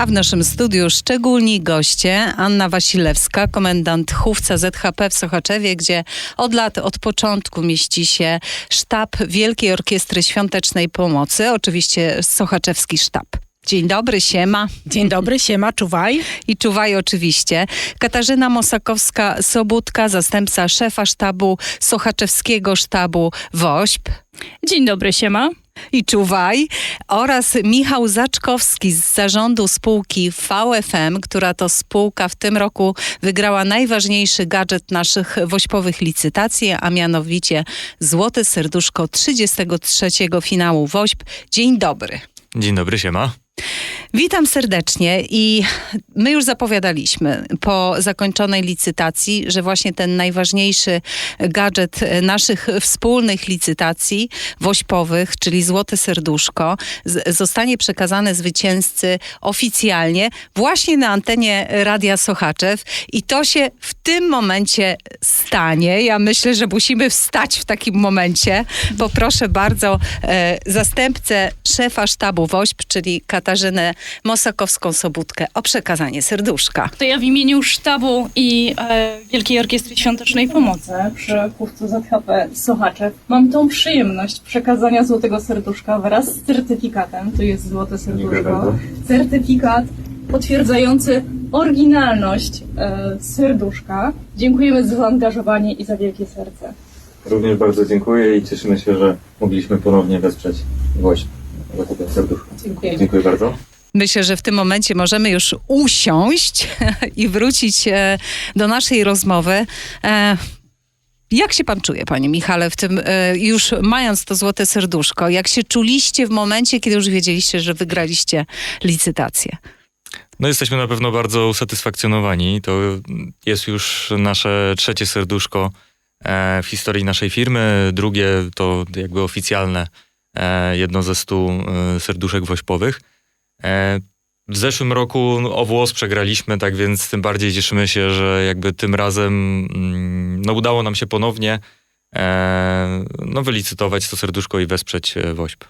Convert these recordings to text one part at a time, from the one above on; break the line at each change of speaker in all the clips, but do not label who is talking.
A w naszym studiu szczególni goście Anna Wasilewska, komendant chówca ZHP w Sochaczewie, gdzie od lat, od początku mieści się sztab Wielkiej Orkiestry Świątecznej Pomocy, oczywiście Sochaczewski Sztab. Dzień dobry, siema.
Dzień dobry, siema, czuwaj.
I czuwaj oczywiście. Katarzyna Mosakowska-Sobudka, zastępca szefa sztabu Sochaczewskiego Sztabu WOŚP.
Dzień dobry, siema.
I czuwaj. Oraz Michał Zaczkowski z zarządu spółki VFM, która to spółka w tym roku wygrała najważniejszy gadżet naszych wośpowych licytacji, a mianowicie Złote Serduszko 33. finału WOŚP. Dzień dobry.
Dzień dobry, siema.
Witam serdecznie i my już zapowiadaliśmy po zakończonej licytacji, że właśnie ten najważniejszy gadżet naszych wspólnych licytacji wośpowych, czyli Złote Serduszko, zostanie przekazany zwycięzcy oficjalnie właśnie na antenie Radia Sochaczew i to się w tym momencie stanie. Ja myślę, że musimy wstać w takim momencie. Poproszę bardzo e, zastępcę szefa sztabu WOŚP, czyli Katarzynę Mosakowską-Sobudkę o przekazanie serduszka.
To ja w imieniu sztabu i e, Wielkiej Orkiestry Świątecznej Pomocy przy chówcu ZHP Sochaczew mam tą przyjemność przekazania Złotego Serduszka wraz z certyfikatem. Tu jest Złote Serduszko. Certyfikat potwierdzający oryginalność e, serduszka. Dziękujemy za zaangażowanie i za wielkie serce.
Również bardzo dziękuję i cieszymy się, że mogliśmy ponownie wesprzeć serduszko.
Dziękujemy.
Dziękuję bardzo.
Myślę, że w tym momencie możemy już usiąść i wrócić e, do naszej rozmowy. E, Jak się pan czuje, panie Michale, w tym, e, już mając to złote serduszko? Jak się czuliście w momencie, kiedy już wiedzieliście, że wygraliście licytację?
No jesteśmy na pewno bardzo usatysfakcjonowani. To jest już nasze trzecie serduszko w historii naszej firmy. Drugie to jakby oficjalne jedno ze stu serduszek wośpowych. E, w zeszłym roku o włos przegraliśmy, tak więc tym bardziej cieszymy się, że jakby tym razem mm, no, udało nam się ponownie no, wylicytować to serduszko i wesprzeć e, WOŚP.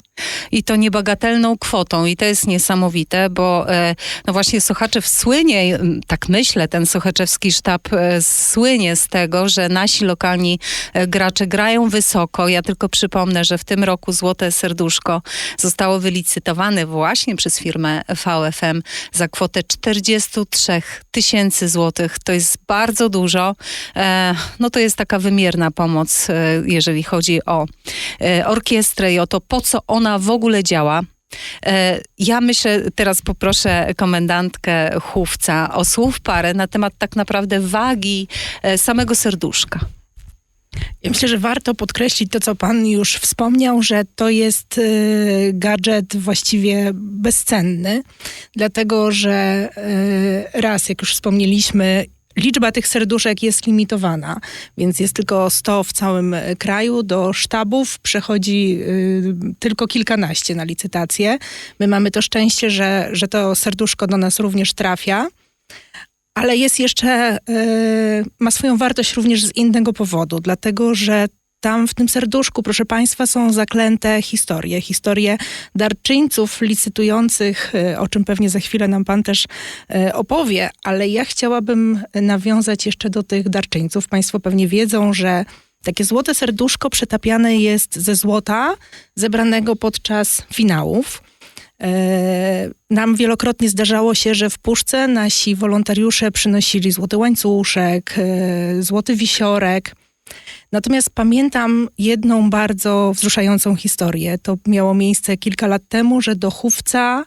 I to niebagatelną kwotą. I to jest niesamowite, bo e, no właśnie Sochaczew słynie, tak myślę, ten sochaczewski sztab e, słynie z tego, że nasi lokalni e, gracze grają wysoko. Ja tylko przypomnę, że w tym roku Złote Serduszko zostało wylicytowane właśnie przez firmę VFM za kwotę 43 tysięcy złotych. To jest bardzo dużo. E, no to jest taka wymierna pomoc, e, jeżeli chodzi o e, orkiestrę i o to, po co ona w ogóle działa. E, Ja myślę, teraz poproszę komendantkę Chówca o słów parę na temat tak naprawdę wagi e, samego serduszka.
Ja myślę, że warto podkreślić to, co pan już wspomniał, że to jest gadżet właściwie bezcenny, dlatego że raz, jak już wspomnieliśmy, liczba tych serduszek jest limitowana, więc jest tylko 100 w całym y, kraju. Do sztabów przechodzi y, tylko kilkanaście na licytację. My mamy to szczęście, że, że to serduszko do nas również trafia. Ale jest jeszcze, y, ma swoją wartość również z innego powodu, dlatego że tam w tym serduszku, proszę Państwa, są zaklęte historie. Historie darczyńców licytujących, y, o czym pewnie za chwilę nam Pan też y, opowie, ale ja chciałabym nawiązać jeszcze do tych darczyńców. Państwo pewnie wiedzą, że takie złote serduszko przetapiane jest ze złota zebranego podczas finałów. E, Nam wielokrotnie zdarzało się, że w puszce nasi wolontariusze przynosili złoty łańcuszek, złoty wisiorek. Natomiast pamiętam jedną bardzo wzruszającą historię. To miało miejsce kilka lat temu, że do Chówca,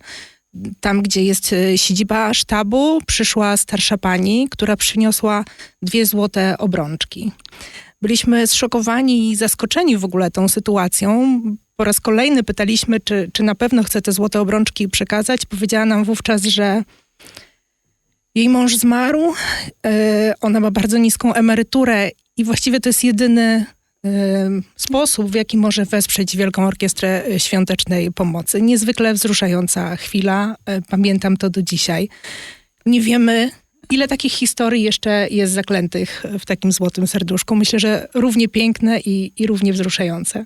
tam gdzie jest e, siedziba sztabu, przyszła starsza pani, która przyniosła dwie złote obrączki. Byliśmy zszokowani i zaskoczeni w ogóle tą sytuacją. Po raz kolejny pytaliśmy, czy, czy na pewno chce te złote obrączki przekazać. Powiedziała nam wówczas, że jej mąż zmarł, e, ona ma bardzo niską emeryturę i właściwie to jest jedyny sposób, w jaki może wesprzeć Wielką Orkiestrę Świątecznej Pomocy. Niezwykle wzruszająca chwila, e, pamiętam to do dzisiaj. Nie wiemy, ile takich historii jeszcze jest zaklętych w takim złotym serduszku. Myślę, że równie piękne i, i równie wzruszające.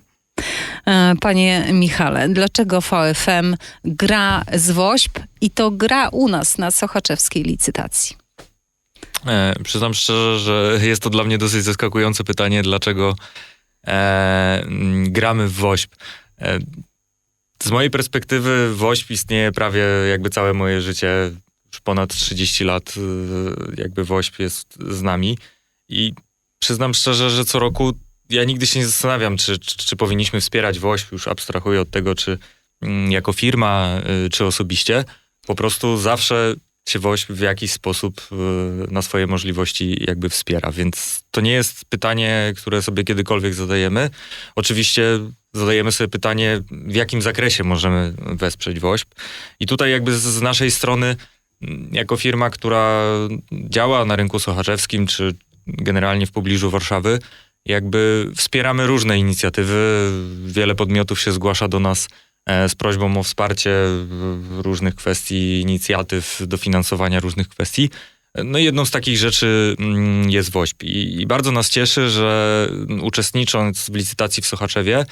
E, Panie Michale, dlaczego VFM gra z WOŚP i to gra u nas na sochaczewskiej licytacji?
E, przyznam szczerze, że jest to dla mnie dosyć zaskakujące pytanie, dlaczego e, m, gramy w WOŚP. E, z mojej perspektywy WOŚP istnieje prawie jakby całe moje życie. Już ponad 30 lat e, jakby WOŚP jest z nami i przyznam szczerze, że co roku ja nigdy się nie zastanawiam, czy, czy, czy powinniśmy wspierać WOŚP, już abstrahuję od tego, czy mm, jako firma, y, czy osobiście. Po prostu zawsze się WOŚP w jakiś sposób y, na swoje możliwości jakby wspiera, więc to nie jest pytanie, które sobie kiedykolwiek zadajemy. Oczywiście zadajemy sobie pytanie, w jakim zakresie możemy wesprzeć WOŚP. I tutaj jakby z, naszej strony, mm, jako firma, która działa na rynku sochaczewskim, czy generalnie w pobliżu Warszawy, jakby wspieramy różne inicjatywy. Wiele podmiotów się zgłasza do nas z prośbą o wsparcie różnych kwestii, inicjatyw, dofinansowania różnych kwestii. No i jedną z takich rzeczy mm, jest WOŚP. I, I bardzo nas cieszy, że uczestnicząc w licytacji w Sochaczewie,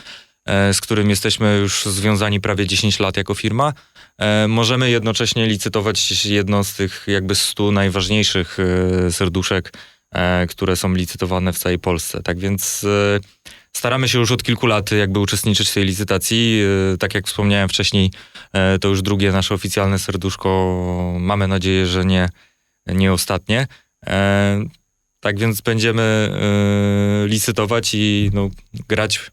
e, z którym jesteśmy już związani prawie 10 lat jako firma, e, możemy jednocześnie licytować jedno z tych jakby 100 najważniejszych e, serduszek e, które są licytowane w całej Polsce. Tak więc e, staramy się już od kilku lat jakby uczestniczyć w tej licytacji. E, Tak jak wspomniałem wcześniej, e, to już drugie nasze oficjalne serduszko. Mamy nadzieję, że nie, nie ostatnie. E, Tak więc będziemy e, licytować i no, grać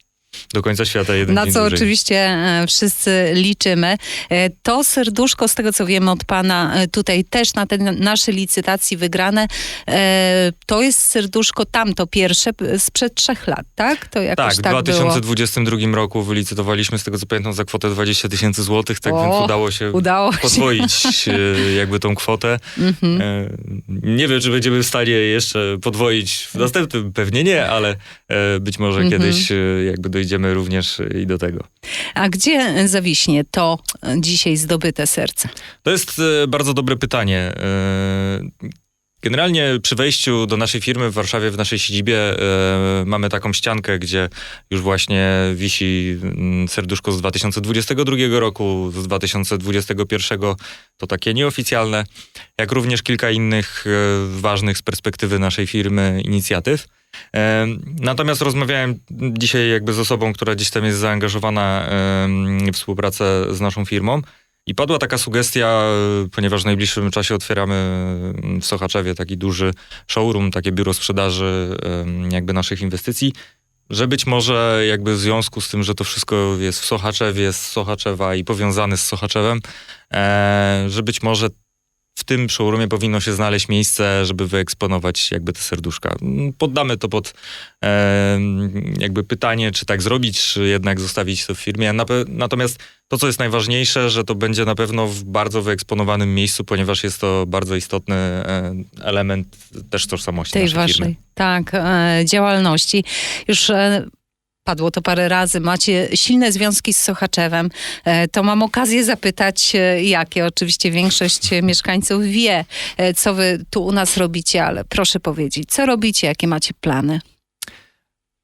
do końca świata jeden
Na co
dłużej.
oczywiście e, wszyscy liczymy. E, To serduszko, z tego co wiemy od pana, e, tutaj też na te nasze licytacji wygrane, to jest serduszko tamto pierwsze sprzed trzech lat, tak? To jakoś
Tak,
tak,
w
było.
2022 roku wylicytowaliśmy, z tego co pamiętam, za kwotę 20 tysięcy złotych, tak
O,
więc udało się
Udało się.
podwoić e, jakby tą kwotę.
Mhm.
Nie wiem, czy będziemy w stanie jeszcze podwoić w następnym, pewnie nie, ale być może
Mhm.
kiedyś jakby dojdziemy również i do tego.
A gdzie zawiśnie to dzisiaj zdobyte serce?
To jest e, bardzo dobre pytanie. E, Generalnie przy wejściu do naszej firmy w Warszawie, w naszej siedzibie, e, mamy taką ściankę, gdzie już właśnie wisi mm, serduszko z 2022 roku, z 2021 to takie nieoficjalne, jak również kilka innych ważnych z perspektywy naszej firmy inicjatyw. Natomiast rozmawiałem dzisiaj jakby z osobą, która gdzieś tam jest zaangażowana w współpracę z naszą firmą. I padła taka sugestia, e, ponieważ w najbliższym czasie otwieramy w Sochaczewie taki duży showroom, takie biuro sprzedaży jakby naszych inwestycji, że być może jakby w związku z tym, że to wszystko jest w Sochaczewie, z Sochaczewa i powiązane z Sochaczewem, e, że być może w tym showroomie powinno się znaleźć miejsce, żeby wyeksponować jakby te serduszka. Mm, Poddamy to pod e, jakby pytanie, czy tak zrobić, czy jednak zostawić to w firmie. Natomiast to, co jest najważniejsze, że to będzie na pewno w bardzo wyeksponowanym miejscu, ponieważ jest to bardzo istotny element też tożsamości
tej
naszej
waszej
firmy.
tak, e, działalności. Już e, padło to parę razy. Macie silne związki z Sochaczewem. E, to mam okazję zapytać, e, jakie. Oczywiście większość mieszkańców wie, e, co wy tu u nas robicie, ale proszę powiedzieć, co robicie, jakie macie plany?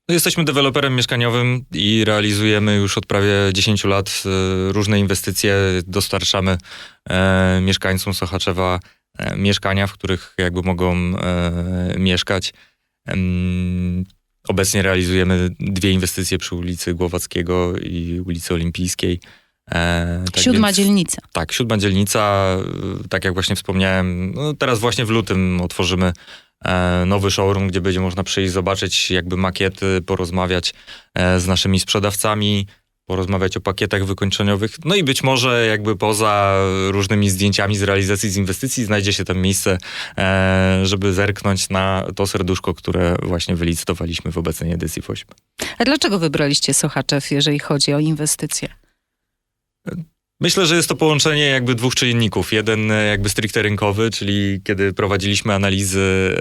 No, Jesteśmy deweloperem mieszkaniowym i realizujemy już od prawie 10 lat różne inwestycje. Dostarczamy mieszkańcom Sochaczewa mieszkania, w których jakby mogą mieszkać. Obecnie realizujemy dwie inwestycje przy ulicy Głowackiego i ulicy Olimpijskiej. E, tak
Siódma
więc-
dzielnica.
tak, siódma dzielnica, y, tak jak właśnie wspomniałem, no teraz właśnie w lutym otworzymy e, nowy showroom, gdzie będzie można przyjść, zobaczyć jakby makiety, porozmawiać e, z naszymi sprzedawcami, porozmawiać o pakietach wykończeniowych. No i być może jakby poza różnymi zdjęciami z realizacji z inwestycji znajdzie się tam miejsce, e, żeby zerknąć na to serduszko, które właśnie wylicytowaliśmy w obecnej edycji WOŚP.
A dlaczego wybraliście Sochaczew, jeżeli chodzi o inwestycje?
Myślę, że jest to połączenie jakby dwóch czynników. Jeden e, jakby stricte rynkowy, czyli kiedy prowadziliśmy analizy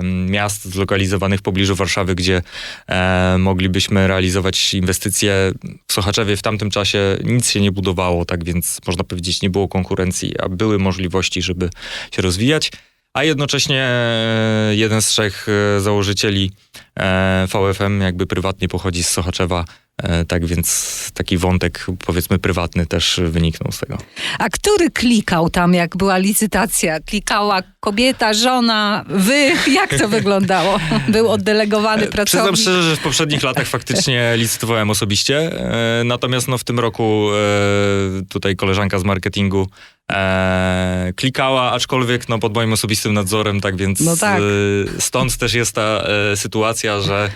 e, miast zlokalizowanych w pobliżu Warszawy, gdzie e, moglibyśmy realizować inwestycje. W Sochaczewie w tamtym czasie nic się nie budowało, tak więc można powiedzieć nie było konkurencji, a były możliwości, żeby się rozwijać. A jednocześnie e, jeden z trzech e, założycieli VFM jakby prywatnie pochodzi z Sochaczewa, tak więc taki wątek, powiedzmy, prywatny też wyniknął z tego.
A który klikał tam, jak była licytacja? Klikała kobieta, żona, wy? Jak to wyglądało? Był oddelegowany
E, Przyznam
pracownik?
szczerze, że w poprzednich latach faktycznie licytowałem osobiście, e, natomiast no, w tym roku e, tutaj koleżanka z marketingu e, klikała, aczkolwiek no, pod moim osobistym nadzorem, tak więc
No tak.
e, stąd też jest ta e, sytuacja, że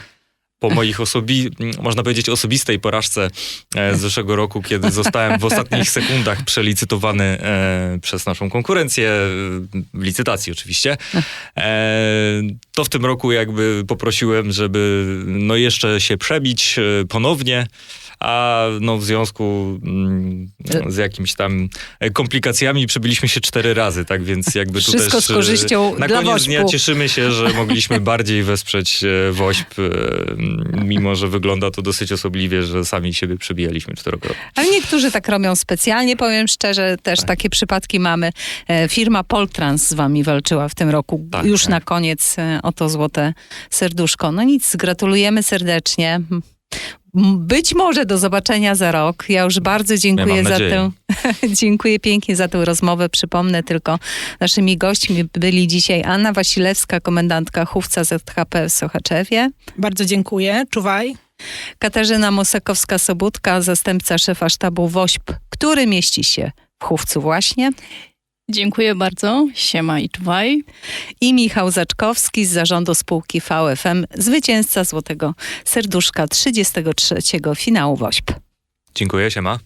po moich osobi- można powiedzieć osobistej porażce e, z zeszłego roku, kiedy zostałem w ostatnich sekundach przelicytowany e, przez naszą konkurencję, w licytacji oczywiście, e, to w tym roku jakby poprosiłem, żeby no jeszcze się przebić ponownie, a no w związku mm, z jakimiś tam komplikacjami przebyliśmy się cztery razy, tak więc jakby tu
Wszystko
też
z korzyścią
na
dla
koniec
Wośpu.
dnia cieszymy się, że mogliśmy bardziej wesprzeć WOŚP, mimo że wygląda to dosyć osobliwie, że sami siebie przebijaliśmy czterokrotnie.
Ale niektórzy tak robią specjalnie, powiem szczerze, też
Tak.
takie przypadki mamy. E, Firma Poltrans z wami walczyła w tym roku.
Tak,
Już
tak.
na koniec e, o to złote serduszko. No nic, gratulujemy serdecznie. Być może do zobaczenia za rok. Ja już bardzo dziękuję
mam
za tę dziękuję pięknie za tę rozmowę. Przypomnę tylko, naszymi gośćmi byli dzisiaj Anna Wasilewska, komendantka chówca ZHP w Sochaczewie.
Bardzo dziękuję. Czuwaj.
Katarzyna Mosekowska-Sobudka, zastępca szefa sztabu WOŚP, który mieści się w Chówcu właśnie.
Dziękuję bardzo. Siema i czuwaj.
I Michał Zaczkowski z zarządu spółki VFM, zwycięzca Złotego Serduszka 33. finału WOŚP.
Dziękuję, siema.